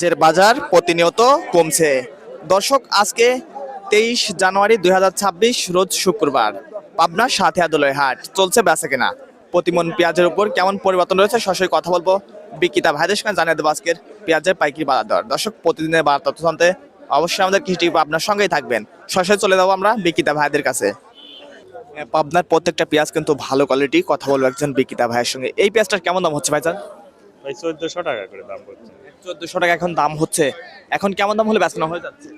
পেঁয়াজের বাজার প্রতিনিয়ত কমছে। দর্শক, আজকে তেইশ জানুয়ারি দুই ছাব্বিশ, রোজ শুক্রবার। পাবনা সাথে আদলয় হাট, চলছে বেচা কেনা। প্রতিমন পেঁয়াজের উপর কেমন পরিবর্তন রয়েছে সরাসরি কথা বলব বিক্রেতা ভাইদের সঙ্গে, জানিয়ে দেবো আজকের পেঁয়াজের পাইকারি বাজার দর। দর্শক, প্রতিদিনের বাজার তথ্য জানতে অবশ্যই আমাদের কৃষি আপনার সঙ্গেই থাকবেন। সরাসরি চলে যাব আমরা বিক্রেতা ভাইদের কাছে। পাবনার প্রত্যেকটা পেঁয়াজ কিন্তু ভালো কোয়ালিটি কথা বলব একজন বিক্রেতা ভাইয়ের সঙ্গে। এই পেঁয়াজটার কেমন দাম হচ্ছে ভাইজান? ভাই চোদ্দশো টাকা করে দাম করছে চোদ্দশো টাকা এখন দাম হচ্ছে। এখন কেমন দাম হলে বেচনা হয়ে যাচ্ছে?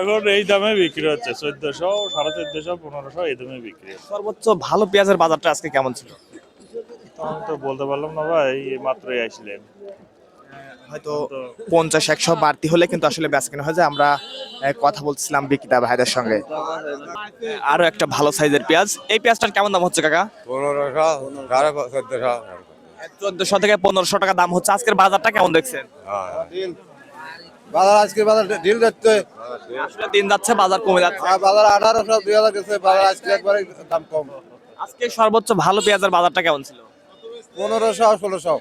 এখন এই দামে বিক্রি হচ্ছে। চোদ্দশো সাড়ে চোদ্দশো পনেরোশো এই দামে বিক্রি হচ্ছে। সর্বোচ্চ ভালো পেঁয়াজের বাজারটা আজকে কেমন ছিল? তখন তো বলতে পারলাম না ভাই এই মাত্রই আসলেন হয়তো পঞ্চাশ একশো বাড়তি হলে কিন্তু আসলে বেচা কেনা হয়ে যায়। আমরা কথা বলছিলাম বিক্রেতা ভাইদের সঙ্গে। আরও একটা ভালো সাইজের পেঁয়াজ। এই পেঁয়াজটার কেমন দাম হচ্ছে কাকা? পনেরোশো সাড়ে চোদ্দশো। চোদ্দশো থেকে পনেরোশো টাকা দাম হচ্ছে। আজকের বাজারটা কেমন দেখছেন? বাজার আজকে বাজার ঢিল যাচ্ছে। আসলে দিন যাচ্ছে বাজার কমে যাচ্ছে। বাজার আঠারোশো দুই হাজার গেছে বাজার আজকে একবারে দাম কম। আজকে সর্বোচ্চ ভালো পেঁয়াজের বাজারটা কেমন ছিল? পনেরোশো ষোলোশো।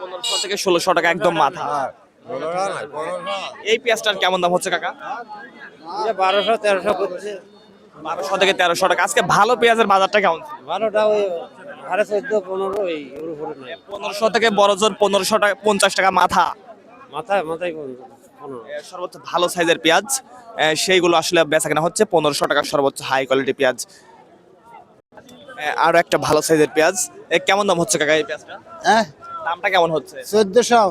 পনেরোশো থেকে ষোলোশো টাকা একদম মাথা। পনেরোশো এই পেঁয়াজটার কেমন দাম হচ্ছে কাকা? বারোশো তেরোশো করছে বারোশো থেকে তেরোশো টাকা। আজকে ভালো পেঁয়াজের বাজারটা কেমন ভালোটা ওই সাড়ে চোদ্দ পনেরো এই ওর উপরে নেই। পনেরোশো থেকে বড় জোর পনেরোশো টাকা পঞ্চাশ টাকা মাথা। মাথায় মাথায় সর্বোচ্চ ভালো সাইজের পেঁয়াজ। সেইগুলো আসলে বেচা কেনা হচ্ছে। পনেরোশো টাকা সর্বোচ্চ হাই কোয়ালিটি পেঁয়াজ। আরও একটা ভালো সাইজের পেঁয়াজ। এ, কেমন দাম হচ্ছে কাকা এই পেঁয়াজটা? হ্যাঁ? দামটা কেমন হচ্ছে? চোদ্দশো।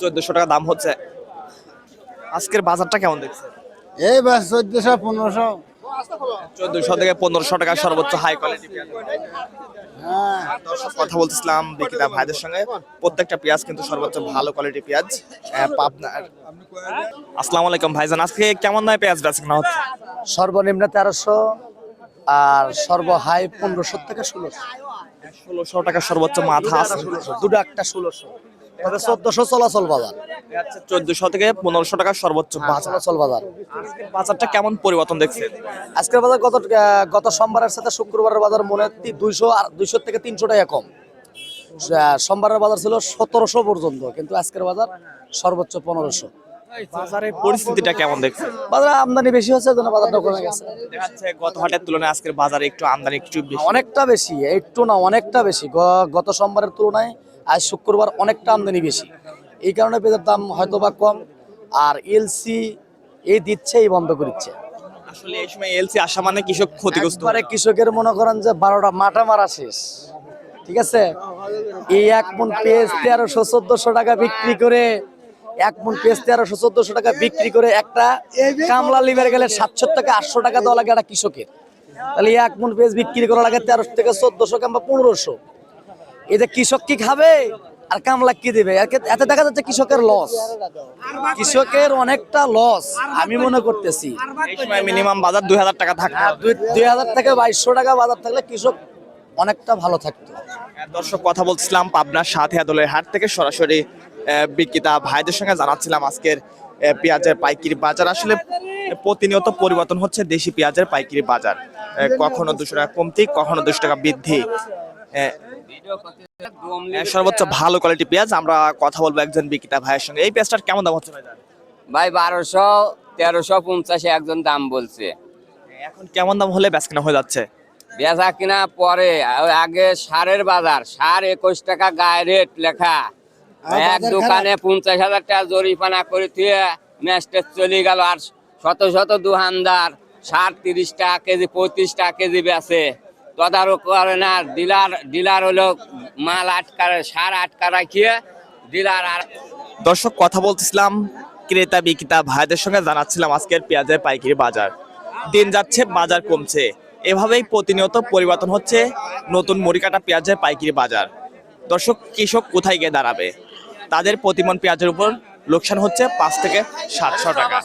চোদ্দশো টাকা দাম হচ্ছে। আজকের বাজারটা কেমন দেখছে এই বাস চোদ্দশো পনেরোশো। চোদ্দশো থেকে পনেরোশো টাকা সর্বোচ্চ হাই কোয়ালিটি পেঁয়াজ। হ্যাঁ। দর্শক কথা বলতেছিলাম বিক্রেতা ভাইদের সঙ্গে। প্রত্যেকটা পেঁয়াজ কিন্তু সর্বোচ্চ ভালো কোয়ালিটি পেঁয়াজ পাবনার আসসালামু আলাইকুম ভাইজান আজকে কেমন দামে পেঁয়াজ বেচা কেনা হচ্ছে? সর্বনিম্ন তেরোশো আর সর্ব হাই পনেরোশো থেকে ষোলোশো। ষোলোশো টাকা সর্বোচ্চ মাথা আছে। দুটো একটা ষোলোশো। তবে চোদ্দশো চলাচল বাজার। চোদ্দশো থেকে পনেরোশো টাকা সর্বোচ্চ চলাচল বাজার। বাজারটা কেমন পরিবর্তন দেখছেন? আজকের বাজার গত গত সোমবারের সাথে শুক্রবারের বাজার মনে দুইশো দুইশো থেকে তিনশো টাকা কম। সোমবারের বাজার ছিল সতেরোশো পর্যন্ত কিন্তু আজকের বাজার সর্বোচ্চ পনেরোশো। বাজারের পরিস্থিতিটা কেমন দেখছেন? বাজারে আমদানি বেশি হচ্ছে জন্য বাজারটা কমে গেছে। দেখা গত হাটের তুলনায় আজকের বাজারে একটু আমদানি একটু বেশি। অনেকটা বেশি একটু না অনেকটা বেশি। গত সোমবারের তুলনায় আজ শুক্রবার অনেকটা আমদানি বেশি। এই কারণে পেঁয়াজের দাম হয়তো বা কম আর এলসি এই দিচ্ছে এই বন্ধ করছে আসলে এই সময় এলসি আসা মানে কৃষক ক্ষতিগ্রস্ত। একবারে কৃষকের মনে করেন যে বারোটা মাঠা মারা শেষ। ঠিক আছে? এই এক মন পেঁয়াজ তেরোশো চোদ্দশো টাকা বিক্রি করে এক মন পেঁয়াজ তেরোশো চোদ্দশো টাকা বিক্রি করে একটা কামলা লিভার গেলে সাতশো টাকা আটশো টাকা দেওয়া লাগে একটা কৃষকের। তাহলে এক মন পেঁয়াজ বিক্রি করা লাগে তেরোশো থেকে চোদ্দশো কিংবা পনেরোশো। এতে কৃষক কি খাবে? আর কামলা কি দেবে? এতে দেখা যাচ্ছে কৃষকের লস কৃষকের অনেকটা লস আমি মনে করতেছি। মিনিমাম বাজার দুই হাজার টাকা আর দুই হাজার থেকে বাইশশো টাকা বাজার থাকলে কৃষক অনেকটা ভালো থাকতো। দর্শক কথা বলছিলাম পাবনার সাথে আদলের হাট থেকে সরাসরি বিক্রেতা ভাইদের সঙ্গে জানাচ্ছিলাম আজকের পেঁয়াজের পাইকারি বাজার। আসলে প্রতিনিয়ত পরিবর্তন হচ্ছে দেশি পেঁয়াজের পাইকারি বাজার। কখনো দুশো টাকা কমতি কখনো দুশো টাকা বৃদ্ধি। সর্বোচ্চ ভালো কোয়ালিটি পেঁয়াজ। আমরা কথা বলব একজন বিক্রেতা ভাইয়ের সঙ্গে। এই পেঁয়াজটার কেমন দাম হচ্ছে ভাই বারোশো তেরোশো পঞ্চাশে একজন দাম বলছে। এখন কেমন দাম হলে বেচকেনা হয়ে যাচ্ছে? বেচা কিনা পরে আগে সারের বাজার সার একুশ টাকা গায়ে রেট লেখা। এক দোকানে পঞ্চাশ হাজার টাকা জরিপানা করে দিয়ে ম্যাচটা চলে গেল। আর শত শত দোকানদার সার তিরিশ টাকা কেজি পঁয়ত্রিশ টাকা কেজি বেচে। তদারক করে না, ডিলার ডিলার হলো মাল আটকারে সার আটকা রাখিয়ে ডিলার আর দর্শক, কথা বলতেছিলাম ক্রেতা, বিক্রেতা ভাইদের সঙ্গে, জানাচ্ছিলাম আজকের পেঁয়াজের পাইকারি বাজার। দিন যাচ্ছে, বাজার কমছে। এভাবেই প্রতিনিয়ত পরিবর্তন হচ্ছে নতুন মরিকাটা পেঁয়াজের পাইকারি বাজার। দর্শক, কৃষক কোথায় গিয়ে দাঁড়াবে? তাদের প্রতিমন পেঁয়াজের উপর লোকসান হচ্ছে পাঁচ থেকে সাতশো টাকা।